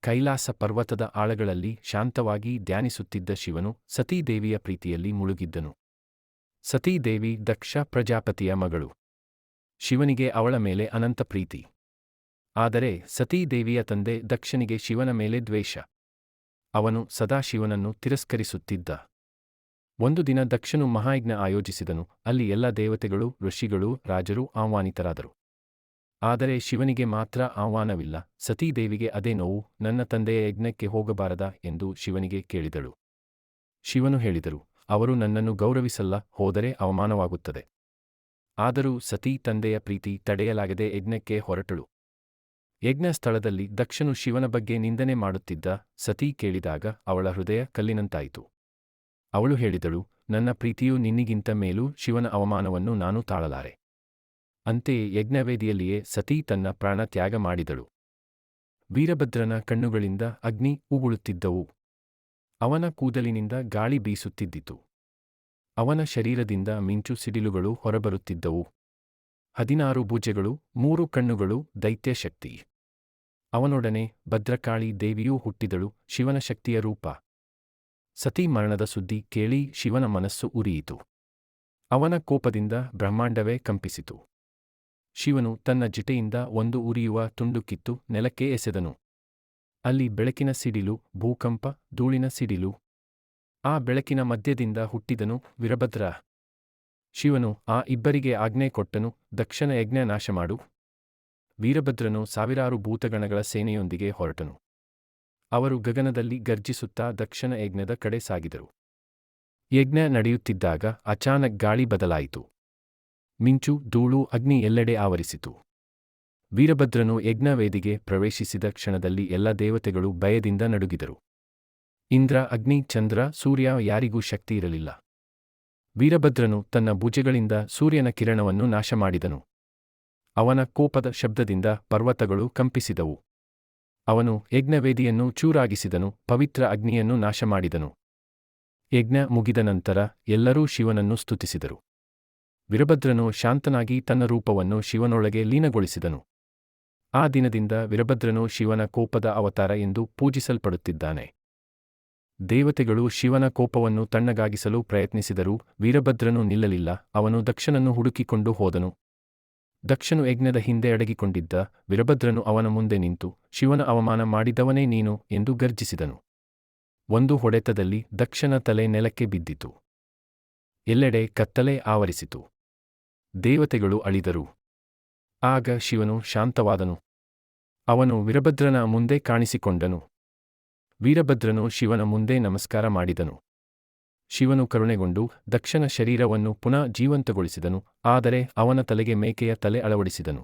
ಕೈಲಾಸ ಪರ್ವತದ ಆಳಗಳಲ್ಲಿ ಶಾಂತವಾಗಿ ಧ್ಯಾನಿಸುತ್ತಿದ್ದ ಶಿವನು ಸತೀದೇವಿಯ ಪ್ರೀತಿಯಲ್ಲಿ ಮುಳುಗಿದ್ದನು. ಸತೀದೇವಿ ದಕ್ಷ ಪ್ರಜಾಪತಿಯ ಮಗಳು. ಶಿವನಿಗೆ ಅವಳ ಮೇಲೆ ಅನಂತ ಪ್ರೀತಿ. ಆದರೆ ಸತೀದೇವಿಯ ತಂದೆ ದಕ್ಷನಿಗೆ ಶಿವನ ಮೇಲೆ ದ್ವೇಷ. ಅವನು ಸದಾ ಶಿವನನ್ನು ತಿರಸ್ಕರಿಸುತ್ತಿದ್ದ. ಒಂದು ದಿನ ದಕ್ಷನು ಮಹಾಯಜ್ಞ ಆಯೋಜಿಸಿದನು. ಅಲ್ಲಿ ಎಲ್ಲ ದೇವತೆಗಳು, ಋಷಿಗಳು, ರಾಜರು ಆಹ್ವಾನಿತರಾದರು. ಆದರೆ ಶಿವನಿಗೆ ಮಾತ್ರ ಆಹ್ವಾನವಿಲ್ಲ. ಸತೀದೇವಿಗೆ ಅದೇ ನೋವು, ನನ್ನ ತಂದೆಯ ಯಜ್ಞಕ್ಕೆ ಹೋಗಬಾರದಾ ಎಂದು ಶಿವನಿಗೆ ಕೇಳಿದಳು. ಶಿವನು ಹೇಳಿದರು, ಅವರು ನನ್ನನ್ನು ಗೌರವಿಸಲ್ಲ, ಹೋದರೆ ಅವಮಾನವಾಗುತ್ತದೆ. ಆದರೂ ಸತೀ ತಂದೆಯ ಪ್ರೀತಿ ತಡೆಯಲಾಗದೆ ಯಜ್ಞಕ್ಕೆ ಹೊರಟಳು. ಯಜ್ಞ ಸ್ಥಳದಲ್ಲಿ ದಕ್ಷನು ಶಿವನ ಬಗ್ಗೆ ನಿಂದನೆ ಮಾಡುತ್ತಿದ್ದ ಸತೀ ಕೇಳಿದಾಗ ಅವಳ ಹೃದಯ ಕಲ್ಲಿನಂತಾಯಿತು. ಅವಳು ಹೇಳಿದಳು, ನನ್ನ ಪ್ರೀತಿಯು ನಿನ್ನಿಗಿಂತ ಮೇಲೂ ಶಿವನ ಅವಮಾನವನ್ನು ನಾನು ತಾಳಲಾರೆ. ಅಂತೆಯೇ ಯಜ್ಞವೇದಿಯಲ್ಲಿಯೇ ಸತೀ ತನ್ನ ಪ್ರಾಣ ತ್ಯಾಗ ಮಾಡಿದಳು. ವೀರಭದ್ರನ ಕಣ್ಣುಗಳಿಂದ ಅಗ್ನಿ ಉಗುಳುತ್ತಿದ್ದವು ಅವನ ಕೂದಲಿನಿಂದ ಗಾಳಿ ಬೀಸುತ್ತಿದ್ದಿತು. ಅವನ ಶರೀರದಿಂದ ಮಿಂಚು ಸಿಡಿಲುಗಳು ಹೊರಬರುತ್ತಿದ್ದವು. ಹದಿನಾರು ಭುಜಗಳು, ಮೂರು ಕಣ್ಣುಗಳು ದೈತ್ಯ ಶಕ್ತಿ ಅವನೊಡನೆ ಭದ್ರಕಾಳಿ ದೇವಿಯೂ ಹುಟ್ಟಿದಳು ಶಿವನ ಶಕ್ತಿಯ ರೂಪ. ಸತಿ ಮರಣದ ಸುದ್ದಿ ಕೇಳಿ ಶಿವನ ಮನಸ್ಸು ಉರಿಯಿತು. ಅವನ ಕೋಪದಿಂದ ಬ್ರಹ್ಮಾಂಡವೇ ಕಂಪಿಸಿತು. ಶಿವನು ತನ್ನ ಜಿಟೆಯಿಂದ ಒಂದು ಉರಿಯುವ ತುಂಡು ಕಿತ್ತು ನೆಲಕ್ಕೆ ಎಸೆದನು. ಅಲ್ಲಿ ಬೆಳಕಿನ ಸಿಡಿಲು, ಭೂಕಂಪ, ಧೂಳಿನ ಸಿಡಿಲು. ಆ ಬೆಳಕಿನ ಮಧ್ಯದಿಂದ ಹುಟ್ಟಿದನು ವೀರಭದ್ರ. ಶಿವನು ಆ ಇಬ್ಬರಿಗೆ ಆಜ್ಞೆ ಕೊಟ್ಟನು ದಕ್ಷನ ಯಜ್ಞ ನಾಶ ಮಾಡು ವೀರಭದ್ರನು ಸಾವಿರಾರು ಭೂತಗಣಗಳ ಸೇನೆಯೊಂದಿಗೆ ಹೊರಟನು. ಅವರು ಗಗನದಲ್ಲಿ ಗರ್ಜಿಸುತ್ತಾ ದಕ್ಷನ ಯಜ್ಞದ ಕಡೆ ಸಾಗಿದರು. ಯಜ್ಞ ನಡೆಯುತ್ತಿದ್ದಾಗ ಅಚಾನಕ್ ಗಾಳಿ ಬದಲಾಯಿತು. ಮಿಂಚು ಧೂಳು ಅಗ್ನಿ ಎಲ್ಲೆಡೆ ಆವರಿಸಿತು. ವೀರಭದ್ರನು ಯಜ್ಞವೇದಿಗೆ ಪ್ರವೇಶಿಸಿದ ಕ್ಷಣದಲ್ಲಿ ಎಲ್ಲ ದೇವತೆಗಳು ಭಯದಿಂದ ನಡುಗಿದರು. ಇಂದ್ರ, ಅಗ್ನಿ, ಚಂದ್ರ, ಸೂರ್ಯ ಯಾರಿಗೂ ಶಕ್ತಿ ಇರಲಿಲ್ಲ. ವೀರಭದ್ರನು ತನ್ನ ಭುಜಗಳಿಂದ ಸೂರ್ಯನ ಕಿರಣವನ್ನು ನಾಶ ಮಾಡಿದನು ಅವನ ಕೋಪದ ಶಬ್ದದಿಂದ ಪರ್ವತಗಳು ಕಂಪಿಸಿದವು. ಅವನು ಯಜ್ಞವೇದಿಯನ್ನು ಚೂರಾಗಿಸಿದನು, ಪವಿತ್ರ ಅಗ್ನಿಯನ್ನು ನಾಶ ಮಾಡಿದನು ಯಜ್ಞ ಮುಗಿದ ನಂತರ ಎಲ್ಲರೂ ಶಿವನನ್ನು ಸ್ತುತಿಸಿದರು. ವೀರಭದ್ರನು ಶಾಂತನಾಗಿ ತನ್ನ ರೂಪವನ್ನು ಶಿವನೊಳಗೆ ಲೀನಗೊಳಿಸಿದನು. ಆ ದಿನದಿಂದ ವೀರಭದ್ರನು ಶಿವನ ಕೋಪದ ಅವತಾರ ಎಂದು ಪೂಜಿಸಲ್ಪಡುತ್ತಿದ್ದಾನೆ. ದೇವತೆಗಳು ಶಿವನ ಕೋಪವನ್ನು ತಣ್ಣಗಾಗಿಸಲು ಪ್ರಯತ್ನಿಸಿದರೂ ವೀರಭದ್ರನು ನಿಲ್ಲಲಿಲ್ಲ, ಅವನು ದಕ್ಷನನ್ನು ಹುಡುಕಿಕೊಂಡು ಹೋದನು. ದಕ್ಷನು ಯಜ್ಞದ ಹಿಂದೆ ಅಡಗಿಕೊಂಡಿದ್ದ ವೀರಭದ್ರನು ಅವನ ಮುಂದೆ ನಿಂತು, ಶಿವನ ಅವಮಾನ ಮಾಡಿದವನೇ ನೀನು? ಎಂದು ಗರ್ಜಿಸಿದನು. ಒಂದು ಹೊಡೆತದಲ್ಲಿ ದಕ್ಷನ ತಲೆ ನೆಲಕ್ಕೆ ಬಿದ್ದಿತು. ಎಲ್ಲೆಡೆ ಕತ್ತಲೆ ಆವರಿಸಿತು. ದೇವತೆಗಳು ಅಳಿದರು. ಆಗ ಶಿವನು ಶಾಂತವಾದನು. ಅವನು ವೀರಭದ್ರನ ಮುಂದೆ ಕಾಣಿಸಿಕೊಂಡನು. ವೀರಭದ್ರನು ಶಿವನ ಮುಂದೆ ನಮಸ್ಕಾರ ಮಾಡಿದನು. ಶಿವನು ಕರುಣೆಗೊಂಡು ದಕ್ಷನ ಶರೀರವನ್ನು ಪುನಃ ಜೀವಂತಗೊಳಿಸಿದನು, ಆದರೆ ಅವನ ತಲೆಗೆ ಮೇಕೆಯ ತಲೆ ಅಳವಡಿಸಿದನು.